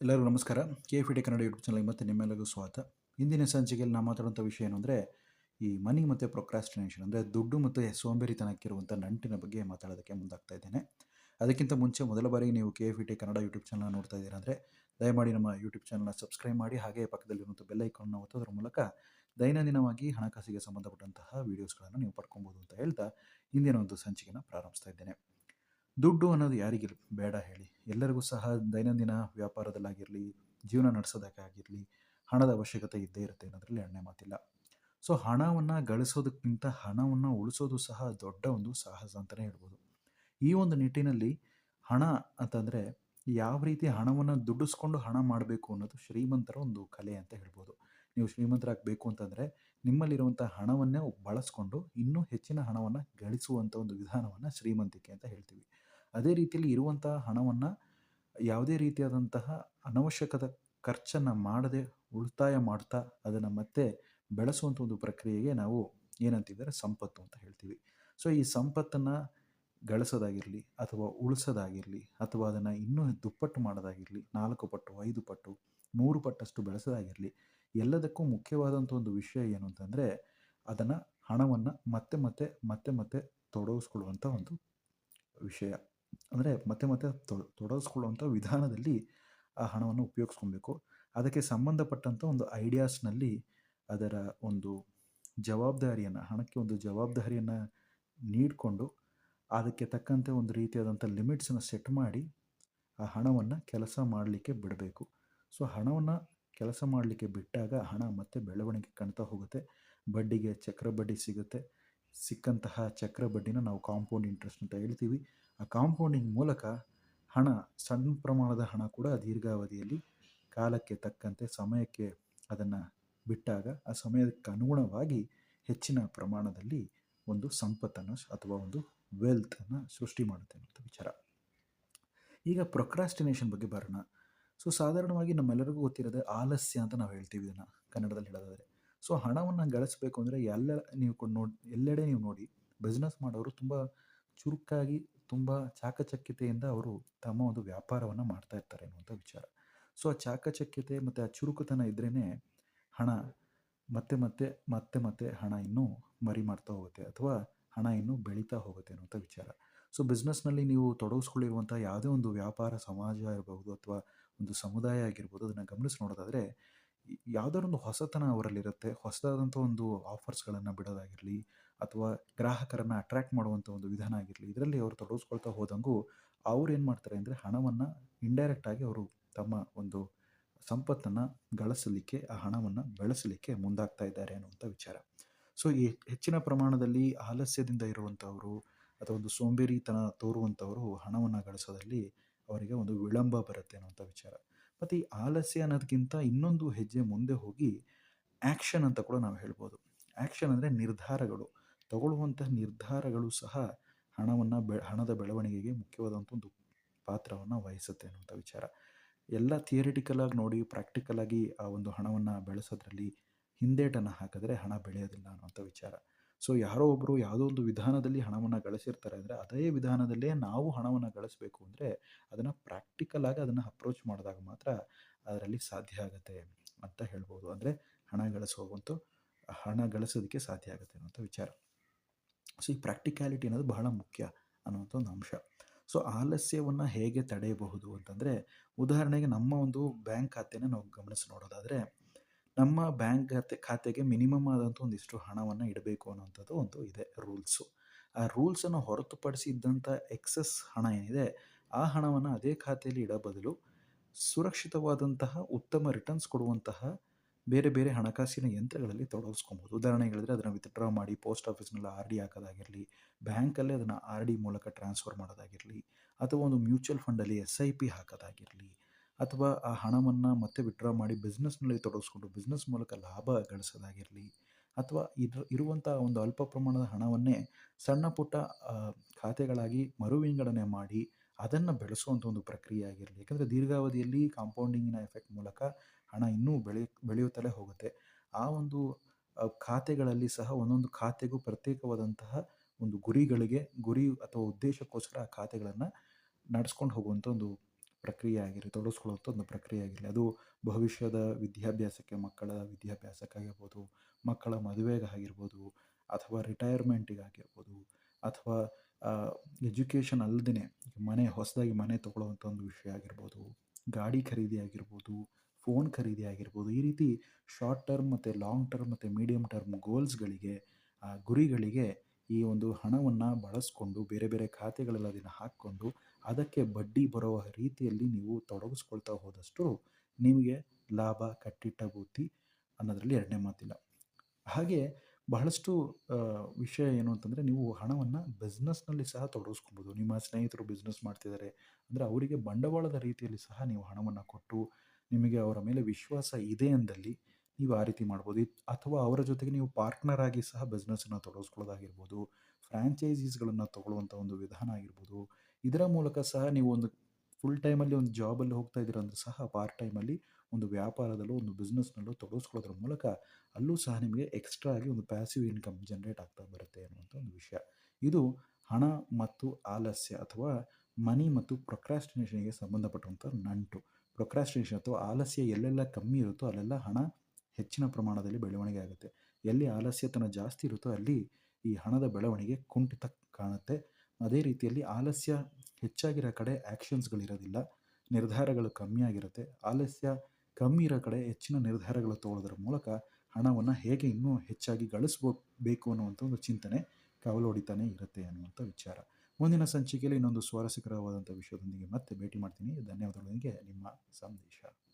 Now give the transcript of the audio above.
ಎಲ್ಲರಿಗೂ ನಮಸ್ಕಾರ. K F D Kannada YouTube ಚಾನಲ್ಗೆ ಮತ್ತೆ ನಿಮ್ಮೆಲ್ಲರಿಗೂ ಸ್ವಾಗತ. ಇಂದಿನ ಸಂಚಿಕೆಯಲ್ಲಿ ನಾವು ಮಾತಾಡುವಂಥ ವಿಷಯ ಏನು ಅಂದರೆ, ಈ ಮನಿ ಮತ್ತು ಪ್ರೊಕ್ರಾಸ್ಟಿನೇಷನ್ ಅಂದರೆ ದುಡ್ಡು ಮತ್ತು ಸೋಂಬೇರಿತನಕ್ಕಿರುವಂಥ ನಂಟಿನ ಬಗ್ಗೆ ಮಾತಾಡೋದಕ್ಕೆ ಮುಂದಾಗ್ತಾ ಇದ್ದೇನೆ. ಅದಕ್ಕಿಂತ ಮುಂಚೆ ಮೊದಲ ಬಾರಿಗೆ ನೀವು K F T Kannada YouTube channel ನೋಡ್ತಾ ಇದ್ದೀರಾ ಅಂದರೆ, ದಯಮಾಡಿ ನಮ್ಮ ಯೂಟ್ಯೂಬ್ ಚಾನಲ್ನ ಸಬ್ಸ್ಕ್ರೈಬ್ ಮಾಡಿ, ಹಾಗೆ ಪಕ್ಕದಲ್ಲಿರುವಂಥ ಬೆಲ್ ಐಕಾನ್ನ ಒತ್ತೋದ್ರ ಮೂಲಕ ದೈನಂದಿನವಾಗಿ ಹಣಕಾಸಿಗೆ ಸಂಬಂಧಪಟ್ಟಂತಹ ವೀಡಿಯೋಸ್ಗಳನ್ನು ನೀವು ಪಡ್ಕೊಬೋದು ಅಂತ ಹೇಳ್ತಾ ಇಂದಿನ ಒಂದು ಸಂಚಿಕೆನ ಪ್ರಾರಂಭಿಸ್ತಾ ಇದ್ದೇನೆ. ದುಡ್ಡು ಅನ್ನೋದು ಯಾರಿಗೆ ಬೇಡ ಹೇಳಿ. ಎಲ್ಲರಿಗೂ ಸಹ ದೈನಂದಿನ ವ್ಯಾಪಾರದಲ್ಲಾಗಿರಲಿ, ಜೀವನ ನಡೆಸೋದಕ್ಕಾಗಿರಲಿ, ಹಣದ ಅವಶ್ಯಕತೆ ಇದ್ದೇ ಇರುತ್ತೆ ಅನ್ನೋದ್ರಲ್ಲಿ ಎಣ್ಣೆ ಮಾತಿಲ್ಲ. ಸೊ ಹಣವನ್ನು ಗಳಿಸೋದಕ್ಕಿಂತ ಹಣವನ್ನು ಉಳಿಸೋದು ಸಹ ದೊಡ್ಡ ಒಂದು ಸಾಹಸ ಅಂತಲೇ ಹೇಳ್ಬೋದು. ಈ ಒಂದು ನಿಟ್ಟಿನಲ್ಲಿ ಹಣ ಅಂತಂದರೆ ಯಾವ ರೀತಿ ಹಣವನ್ನು ದುಡ್ಡಿಸ್ಕೊಂಡು ಹಣ ಮಾಡಬೇಕು ಅನ್ನೋದು ಶ್ರೀಮಂತರ ಒಂದು ಕಲೆ ಅಂತ ಹೇಳ್ಬೋದು. ನೀವು ಶ್ರೀಮಂತರಾಗಬೇಕು ಅಂತಂದರೆ ನಿಮ್ಮಲ್ಲಿರುವಂಥ ಹಣವನ್ನೇ ಬಳಸ್ಕೊಂಡು ಇನ್ನೂ ಹೆಚ್ಚಿನ ಹಣವನ್ನು ಗಳಿಸುವಂಥ ಒಂದು ವಿಧಾನವನ್ನು ಶ್ರೀಮಂತಿಕೆ ಅಂತ ಹೇಳ್ತೀವಿ. ಅದೇ ರೀತಿಯಲ್ಲಿ ಇರುವಂತಹ ಹಣವನ್ನು ಯಾವುದೇ ರೀತಿಯಾದಂತಹ ಅನವಶ್ಯಕದ ಖರ್ಚನ್ನು ಮಾಡದೆ ಉಳಿತಾಯ ಮಾಡ್ತಾ ಅದನ್ನು ಮತ್ತೆ ಬೆಳೆಸುವಂಥ ಒಂದು ಪ್ರಕ್ರಿಯೆಗೆ ನಾವು ಏನಂತಿದ್ದಾರೆ ಸಂಪತ್ತು ಅಂತ ಹೇಳ್ತೀವಿ. ಸೊ ಈ ಸಂಪತ್ತನ್ನು ಗಳಿಸೋದಾಗಿರಲಿ ಅಥವಾ ಉಳಿಸೋದಾಗಿರಲಿ ಅಥವಾ ಅದನ್ನು ಇನ್ನೂ ದುಪ್ಪಟ್ಟು ಮಾಡೋದಾಗಿರಲಿ, ನಾಲ್ಕು ಪಟ್ಟು, ಐದು ಪಟ್ಟು, ಮೂರು ಪಟ್ಟಷ್ಟು ಬೆಳೆಸೋದಾಗಿರಲಿ ಎಲ್ಲದಕ್ಕೂ ಮುಖ್ಯವಾದಂಥ ಒಂದು ವಿಷಯ ಏನು ಅಂತಂದರೆ ಅದನ್ನು ಹಣವನ್ನು ಮತ್ತೆ ಮತ್ತೆ ಮತ್ತೆ ಮತ್ತೆ ತೊಡಗಿಸ್ಕೊಳ್ಳುವಂಥ ಒಂದು ವಿಷಯ. ಅಂದರೆ ಮತ್ತೆ ಮತ್ತೆ ತೊಡಗಿಸ್ಕೊಳ್ಳುವಂಥ ವಿಧಾನದಲ್ಲಿ ಆ ಹಣವನ್ನು ಉಪಯೋಗಿಸ್ಕೊಬೇಕು. ಅದಕ್ಕೆ ಸಂಬಂಧಪಟ್ಟಂಥ ಒಂದು ಐಡಿಯಾಸ್ನಲ್ಲಿ ಅದರ ಒಂದು ಜವಾಬ್ದಾರಿಯನ್ನು, ಹಣಕ್ಕೆ ಒಂದು ಜವಾಬ್ದಾರಿಯನ್ನು ನೀಡಿಕೊಂಡು ಅದಕ್ಕೆ ತಕ್ಕಂತೆ ಒಂದು ರೀತಿಯಾದಂಥ ಲಿಮಿಟ್ಸನ್ನು ಸೆಟ್ ಮಾಡಿ ಆ ಹಣವನ್ನು ಕೆಲಸ ಮಾಡಲಿಕ್ಕೆ ಬಿಡಬೇಕು. ಸೊ, ಹಣವನ್ನು ಕೆಲಸ ಮಾಡಲಿಕ್ಕೆ ಬಿಟ್ಟಾಗ ಹಣ ಮತ್ತೆ ಬೆಳವಣಿಗೆ ಕಾಣ್ತಾ ಹೋಗುತ್ತೆ. ಬಡ್ಡಿಗೆ ಚಕ್ರ ಬಡ್ಡಿ ಸಿಗುತ್ತೆ. ಸಿಕ್ಕಂತಹ ಚಕ್ರ ಬಡ್ಡಿನ ನಾವು ಕಾಂಪೌಂಡ್ ಇಂಟ್ರೆಸ್ಟ್ ಅಂತ ಹೇಳ್ತೀವಿ. ಆ ಕಾಂಪೌಂಡಿಂಗ್ ಮೂಲಕ ಹಣ, ಸಣ್ಣ ಪ್ರಮಾಣದ ಹಣ ಕೂಡ ದೀರ್ಘಾವಧಿಯಲ್ಲಿ ಕಾಲಕ್ಕೆ ತಕ್ಕಂತೆ ಸಮಯಕ್ಕೆ ಅದನ್ನು ಬಿಟ್ಟಾಗ ಆ ಸಮಯಕ್ಕೆ ಅನುಗುಣವಾಗಿ ಹೆಚ್ಚಿನ ಪ್ರಮಾಣದಲ್ಲಿ ಒಂದು ಸಂಪತ್ತನ್ನು ಅಥವಾ ಒಂದು ವೆಲ್ತನ್ನು ಸೃಷ್ಟಿ ಮಾಡುತ್ತೆ ಅನ್ನೋಂಥ ವಿಚಾರ. ಈಗ ಪ್ರೊಕ್ರಾಸ್ಟಿನೇಷನ್ ಬಗ್ಗೆ ಬರೋಣ. ಸೊ ಸಾಧಾರಣವಾಗಿ ನಮ್ಮೆಲ್ಲರಿಗೂ ಗೊತ್ತಿರೋದೆ ಆಲಸ್ಯ ಅಂತ ನಾವು ಹೇಳ್ತೀವಿ ಇದನ್ನು ಕನ್ನಡದಲ್ಲಿ ಹೇಳೋದಾದರೆ. ಸೊ ಹಣವನ್ನು ಗಳಿಸಬೇಕು ಅಂದರೆ ಎಲ್ಲ ನೀವು ಕೊಂಡು ನೋಡಿ, ಎಲ್ಲೆಡೆ ನೀವು ನೋಡಿ ಬಿಸ್ನೆಸ್ ಮಾಡೋರು ತುಂಬ ಚುರುಕಾಗಿ, ತುಂಬ ಚಾಕಚಕ್ಯತೆಯಿಂದ ಅವರು ತಮ್ಮ ಒಂದು ವ್ಯಾಪಾರವನ್ನು ಮಾಡ್ತಾ ಇರ್ತಾರೆ ಅನ್ನುವಂಥ ವಿಚಾರ. ಸೊ ಆ ಚಾಕಚಕ್ಯತೆ ಮತ್ತು ಆ ಚುರುಕುತನ ಇದ್ರೇ ಹಣ ಮತ್ತೆ ಮತ್ತೆ ಮತ್ತೆ ಮತ್ತೆ ಹಣ ಇನ್ನೂ ಮರಿ ಮಾಡ್ತಾ ಹೋಗುತ್ತೆ ಅಥವಾ ಹಣ ಇನ್ನೂ ಬೆಳೀತಾ ಹೋಗುತ್ತೆ ಅನ್ನುವಂಥ ವಿಚಾರ. ಸೊ ಬಿಸ್ನೆಸ್ನಲ್ಲಿ ನೀವು ತೊಡಗಿಸ್ಕೊಳ್ಳಿರುವಂಥ ಯಾವುದೇ ಒಂದು ವ್ಯಾಪಾರ, ಸಮಾಜ ಇರಬಹುದು ಅಥವಾ ಒಂದು ಸಮುದಾಯ ಆಗಿರ್ಬೋದು, ಅದನ್ನು ಗಮನಿಸಿ ನೋಡೋದಾದರೆ ಯಾವುದಾದ್ರು ಒಂದು ಹೊಸತನ ಅವರಲ್ಲಿರುತ್ತೆ, ಹೊಸದಾದಂಥ ಒಂದು ಆಫರ್ಸ್ಗಳನ್ನು ಬಿಡೋದಾಗಿರಲಿ ಅಥವಾ ಗ್ರಾಹಕರನ್ನು ಅಟ್ರ್ಯಾಕ್ಟ್ ಮಾಡುವಂಥ ಒಂದು ವಿಧಾನ ಆಗಿರಲಿ, ಇದರಲ್ಲಿ ಅವರು ತೊಡಗಿಸ್ಕೊಳ್ತಾ ಹೋದಂಗೂ ಅವ್ರು ಏನು ಮಾಡ್ತಾರೆ ಅಂದರೆ ಹಣವನ್ನು ಇಂಡೈರೆಕ್ಟಾಗಿ ಅವರು ತಮ್ಮ ಒಂದು ಸಂಪತ್ತನ್ನು ಗಳಿಸಲಿಕ್ಕೆ, ಆ ಹಣವನ್ನು ಬೆಳೆಸಲಿಕ್ಕೆ ಮುಂದಾಗ್ತಾ ಇದ್ದಾರೆ ಅನ್ನುವಂಥ ವಿಚಾರ. ಸೊ, ಈ ಹೆಚ್ಚಿನ ಪ್ರಮಾಣದಲ್ಲಿ ಆಲಸ್ಯದಿಂದ ಇರುವಂಥವರು ಅಥವಾ ಒಂದು ಸೋಂಬೇರಿತನ ತೋರುವಂಥವರು ಹಣವನ್ನು ಗಳಿಸೋದಲ್ಲಿ ಅವರಿಗೆ ಒಂದು ವಿಳಂಬ ಬರುತ್ತೆ ಅನ್ನುವಂಥ ವಿಚಾರ. ಮತ್ತು ಈ ಆಲಸ್ಯ ಅನ್ನೋದಕ್ಕಿಂತ ಇನ್ನೊಂದು ಹೆಜ್ಜೆ ಮುಂದೆ ಹೋಗಿ ಆ್ಯಕ್ಷನ್ ಅಂತ ಕೂಡ ನಾವು ಹೇಳ್ಬೋದು. ಆ್ಯಕ್ಷನ್ ಅಂದರೆ ನಿರ್ಧಾರಗಳು. ತಗೊಳ್ಳುವಂಥ ನಿರ್ಧಾರಗಳು ಸಹ ಹಣವನ್ನು ಬೆ, ಹಣದ ಬೆಳವಣಿಗೆಗೆ ಮುಖ್ಯವಾದಂಥ ಒಂದು ಪಾತ್ರವನ್ನು ವಹಿಸುತ್ತೆ ಅನ್ನುವಂಥ ವಿಚಾರ. ಎಲ್ಲ ಥಿಯರಿಟಿಕಲಾಗಿ ನೋಡಿ ಪ್ರಾಕ್ಟಿಕಲಾಗಿ ಆ ಒಂದು ಹಣವನ್ನು ಬೆಳೆಸೋದ್ರಲ್ಲಿ ಹಿಂದೇಟನ್ನು ಹಾಕಿದ್ರೆ ಹಣ ಬೆಳೆಯೋದಿಲ್ಲ ಅನ್ನುವಂಥ ವಿಚಾರ. ಸೊ ಯಾರೋ ಒಬ್ಬರು ಯಾವುದೋ ಒಂದು ವಿಧಾನದಲ್ಲಿ ಹಣವನ್ನು ಗಳಿಸಿರ್ತಾರೆ ಅಂದರೆ ಅದೇ ವಿಧಾನದಲ್ಲೇ ನಾವು ಹಣವನ್ನು ಗಳಿಸಬೇಕು ಅಂದರೆ ಅದನ್ನು ಪ್ರಾಕ್ಟಿಕಲಾಗಿ ಅದನ್ನು ಅಪ್ರೋಚ್ ಮಾಡಿದಾಗ ಮಾತ್ರ ಅದರಲ್ಲಿ ಸಾಧ್ಯ ಆಗುತ್ತೆ ಅಂತ ಹೇಳ್ಬೋದು. ಅಂದರೆ ಹಣ ಗಳಿಸುವಂಥ ಹಣ ಗಳಿಸೋದಕ್ಕೆ ಸಾಧ್ಯ ಆಗುತ್ತೆ ಅನ್ನೋಂಥ ವಿಚಾರ. ಸೊ ಈ ಪ್ರಾಕ್ಟಿಕ್ಯಾಲಿಟಿ ಅನ್ನೋದು ಬಹಳ ಮುಖ್ಯ ಅನ್ನುವಂಥ ಒಂದು ಅಂಶ. ಸೊ ಆಲಸ್ಯವನ್ನು ಹೇಗೆ ತಡೆಯಬಹುದು ಅಂತಂದರೆ, ಉದಾಹರಣೆಗೆ ನಮ್ಮ ಒಂದು ಬ್ಯಾಂಕ್ ಖಾತೆನ ನಾವು ಗಮನಿಸಿ ನೋಡೋದಾದರೆ ನಮ್ಮ ಬ್ಯಾಂಕ್ ಖಾತೆ ಖಾತೆಗೆ ಮಿನಿಮಮ್ ಆದಂಥ ಒಂದಿಷ್ಟು ಹಣವನ್ನು ಇಡಬೇಕು ಅನ್ನೋಂಥದ್ದು ಒಂದು ಇದೆ, ರೂಲ್ಸು. ಆ ರೂಲ್ಸನ್ನು ಹೊರತುಪಡಿಸಿ ಇದ್ದಂಥ ಎಕ್ಸಸ್ ಹಣ ಏನಿದೆ, ಆ ಹಣವನ್ನು ಅದೇ ಖಾತೆಯಲ್ಲಿ ಇಡೋ ಬದಲು ಸುರಕ್ಷಿತವಾದಂತಹ ಉತ್ತಮ ರಿಟರ್ನ್ಸ್ ಕೊಡುವಂತಹ ಬೇರೆ ಬೇರೆ ಹಣಕಾಸಿನ ಯಂತ್ರಗಳಲ್ಲಿ ತೊಡಗಿಸ್ಕೊಬೋದು. ಉದಾಹರಣೆಗೆ ಹೇಳಿದ್ರೆ ಅದನ್ನು ವಿತ್ಡ್ರಾ ಮಾಡಿ ಪೋಸ್ಟ್ ಆಫೀಸ್ನಲ್ಲಿ ಆರ್ ಡಿ ಹಾಕೋದಾಗಿರಲಿ, ಬ್ಯಾಂಕಲ್ಲೇ ಅದನ್ನು ಆರ್ ಡಿ ಮೂಲಕ ಟ್ರಾನ್ಸ್ಫರ್ ಮಾಡೋದಾಗಿರಲಿ, ಅಥವಾ ಒಂದು ಮ್ಯೂಚುವಲ್ ಫಂಡಲ್ಲಿ ಎಸ್ ಐ ಪಿ ಹಾಕೋದಾಗಿರಲಿ ಅಥವಾ ಆ ಹಣವನ್ನು ಮತ್ತೆ ವಿಡ್ರಾ ಮಾಡಿ ಬಿಸ್ನೆಸ್ನಲ್ಲಿ ತೊಡಗಿಸ್ಕೊಂಡು ಬಿಸ್ನೆಸ್ ಮೂಲಕ ಲಾಭ ಗಳಿಸೋದಾಗಿರಲಿ ಅಥವಾ ಇದ್ರ ಇರುವಂಥ ಒಂದು ಅಲ್ಪ ಪ್ರಮಾಣದ ಹಣವನ್ನೇ ಸಣ್ಣ ಪುಟ್ಟ ಖಾತೆಗಳಾಗಿ ಮರು ವಿಂಗಡಣೆ ಮಾಡಿ ಅದನ್ನು ಬೆಳೆಸುವಂಥ ಒಂದು ಪ್ರಕ್ರಿಯೆ ಆಗಿರಲಿ. ಯಾಕಂದರೆ ದೀರ್ಘಾವಧಿಯಲ್ಲಿ ಕಾಂಪೌಂಡಿಂಗಿನ ಎಫೆಕ್ಟ್ ಮೂಲಕ ಹಣ ಇನ್ನೂ ಬೆಳೆ, ಬೆಳೆಯುತ್ತಲೇ ಹೋಗುತ್ತೆ. ಆ ಒಂದು ಖಾತೆಗಳಲ್ಲಿ ಸಹ ಒಂದೊಂದು ಖಾತೆಗೂ ಪ್ರತ್ಯೇಕವಾದಂತಹ ಒಂದು ಗುರಿಗಳಿಗೆ, ಗುರಿ ಅಥವಾ ಉದ್ದೇಶಕ್ಕೋಸ್ಕರ ಆ ಖಾತೆಗಳನ್ನು ನಡೆಸ್ಕೊಂಡು ಹೋಗುವಂಥ ಒಂದು ಪ್ರಕ್ರಿಯೆ ಆಗಿರಲಿ ತೊಡಗಿಸ್ಕೊಳ್ಳುವಂಥ ಒಂದು ಪ್ರಕ್ರಿಯೆ ಆಗಿರಲಿ, ಅದು ಭವಿಷ್ಯದ ವಿದ್ಯಾಭ್ಯಾಸಕ್ಕೆ, ಮಕ್ಕಳ ವಿದ್ಯಾಭ್ಯಾಸಕ್ಕಾಗಿರ್ಬೋದು, ಮಕ್ಕಳ ಮದುವೆಗಾಗಿರ್ಬೋದು, ಅಥವಾ ರಿಟೈರ್ಮೆಂಟಿಗಾಗಿರ್ಬೋದು, ಅಥವಾ ಎಜುಕೇಷನ್ ಅಲ್ಲದೇ ಮನೆ, ಹೊಸದಾಗಿ ಮನೆ ತೊಗೊಳ್ಳೋವಂಥ ಒಂದು ವಿಷಯ ಆಗಿರ್ಬೋದು, ಗಾಡಿ ಖರೀದಿ ಆಗಿರ್ಬೋದು, ಫೋನ್ ಖರೀದಿ ಆಗಿರ್ಬೋದು, ಈ ರೀತಿ ಶಾರ್ಟ್ ಟರ್ಮ್ ಮತ್ತು ಲಾಂಗ್ ಟರ್ಮ್ ಮತ್ತು ಮೀಡಿಯಮ್ ಟರ್ಮ್ ಗೋಲ್ಸ್ಗಳಿಗೆ ಗುರಿಗಳಿಗೆ ಈ ಒಂದು ಹಣವನ್ನು ಬಳಸ್ಕೊಂಡು ಬೇರೆ ಬೇರೆ ಖಾತೆಗಳಲ್ಲಿ ಅದನ್ನು ಹಾಕ್ಕೊಂಡು ಅದಕ್ಕೆ ಬಡ್ಡಿ ಬರುವ ರೀತಿಯಲ್ಲಿ ನೀವು ತೊಡಗಿಸ್ಕೊಳ್ತಾ ಹೋದಷ್ಟು ನಿಮಗೆ ಲಾಭ ಕಟ್ಟಿಟ್ಟ ಬೂತಿ ಅನ್ನೋದರಲ್ಲಿ ಎರಡನೇ ಮಾತಿಲ್ಲ. ಹಾಗೆ ಬಹಳಷ್ಟು ವಿಷಯ ಏನು ಅಂತಂದರೆ ನೀವು ಹಣವನ್ನು ಬಿಸ್ನೆಸ್ನಲ್ಲಿ ಸಹ ತೊಡಗಿಸ್ಕೊಬೋದು ನಿಮ್ಮ ಸ್ನೇಹಿತರು ಬಿಸ್ನೆಸ್ ಮಾಡ್ತಿದ್ದಾರೆ ಅಂದರೆ ಅವರಿಗೆ ಬಂಡವಾಳದ ರೀತಿಯಲ್ಲಿ ಸಹ ನೀವು ಹಣವನ್ನು ಕೊಟ್ಟು ನಿಮಗೆ ಅವರ ಮೇಲೆ ವಿಶ್ವಾಸ ಇದೆ ಅಂದಲ್ಲಿ ನೀವು ಆ ರೀತಿ ಮಾಡ್ಬೋದು. ಅಥವಾ ಅವರ ಜೊತೆಗೆ ನೀವು ಪಾರ್ಟ್ನರ್ ಆಗಿ ಸಹ ಬಿಸ್ನೆಸ್ಸನ್ನು ತೊಡಗಿಸ್ಕೊಳ್ಳೋದಾಗಿರ್ಬೋದು ಫ್ರ್ಯಾಂಚೈಸೀಸ್ಗಳನ್ನು ತೊಗೊಳ್ಳುವಂಥ ಒಂದು ವಿಧಾನ ಆಗಿರ್ಬೋದು, ಇದರ ಮೂಲಕ ಸಹ ನೀವು ಒಂದು ಫುಲ್ ಟೈಮಲ್ಲಿ ಒಂದು ಜಾಬಲ್ಲಿ ಹೋಗ್ತಾ ಇದ್ದೀರ ಅಂದ್ರೆ ಸಹ ಪಾರ್ಟ್ ಟೈಮಲ್ಲಿ ಒಂದು ವ್ಯಾಪಾರದಲ್ಲೋ, ಒಂದು ಬಿಸ್ನೆಸ್ನಲ್ಲೋ ತೊಡಗಿಸ್ಕೊಳ್ಳೋದ್ರ ಮೂಲಕ ಅಲ್ಲೂ ಸಹ ನಿಮಗೆ ಎಕ್ಸ್ಟ್ರಾ ಆಗಿ ಒಂದು ಪ್ಯಾಸಿವ್ ಇನ್ಕಮ್ ಜನರೇಟ್ ಆಗ್ತಾ ಬರುತ್ತೆ ಅನ್ನುವಂಥ ಒಂದು ವಿಷಯ. ಇದು ಹಣ ಮತ್ತು ಆಲಸ್ಯ ಅಥವಾ ಮನಿ ಮತ್ತು ಪ್ರೊಕ್ರಾಸ್ಟಿನೇಷನ್ಗೆ ಸಂಬಂಧಪಟ್ಟಂಥ ನಂಟು. ಪ್ರೊಕ್ರಾಸ್ಟಿನೇಷನ್ ಅಥವಾ ಆಲಸ್ಯ ಎಲ್ಲೆಲ್ಲ ಕಮ್ಮಿ ಇರುತ್ತೋ ಅಲ್ಲೆಲ್ಲ ಹಣ ಹೆಚ್ಚಿನ ಪ್ರಮಾಣದಲ್ಲಿ ಬೆಳವಣಿಗೆ ಆಗುತ್ತೆ. ಎಲ್ಲಿ ಆಲಸ್ಯತನ ಜಾಸ್ತಿ ಇರುತ್ತೋ ಅಲ್ಲಿ ಈ ಹಣದ ಬೆಳವಣಿಗೆ ಕುಂಠಿತ ಕಾಣುತ್ತೆ. ಅದೇ ರೀತಿಯಲ್ಲಿ ಆಲಸ್ಯ ಹೆಚ್ಚಾಗಿರೋ ಕಡೆ ಆ್ಯಕ್ಷನ್ಸ್ಗಳಿರೋದಿಲ್ಲ ನಿರ್ಧಾರಗಳು ಕಮ್ಮಿಯಾಗಿರುತ್ತೆ. ಆಲಸ್ಯ ಕಮ್ಮಿ ಇರೋ ಕಡೆ ಹೆಚ್ಚಿನ ನಿರ್ಧಾರಗಳು ತಗೊಳ್ಳೋದ್ರ ಮೂಲಕ ಹಣವನ್ನು ಹೇಗೆ ಇನ್ನೂ ಹೆಚ್ಚಾಗಿ ಗಳಿಸ್ಬೋ ಬೇಕು ಅನ್ನುವಂಥ ಒಂದು ಚಿಂತನೆ ಕಾವಲು ಹೊಡಿತಾನೆ ಇರುತ್ತೆ ಅನ್ನುವಂಥ ವಿಚಾರ. ಮುಂದಿನ ಸಂಚಿಕೆಯಲ್ಲಿ ಇನ್ನೊಂದು ಸ್ವಾರಸ್ಯಕರವಾದಂಥ ವಿಷಯದೊಂದಿಗೆ ಮತ್ತೆ ಭೇಟಿ ಮಾಡ್ತೀನಿ. ಧನ್ಯವಾದಗಳೊಂದಿಗೆ ನಿಮ್ಮ ಸಂದೇಶ.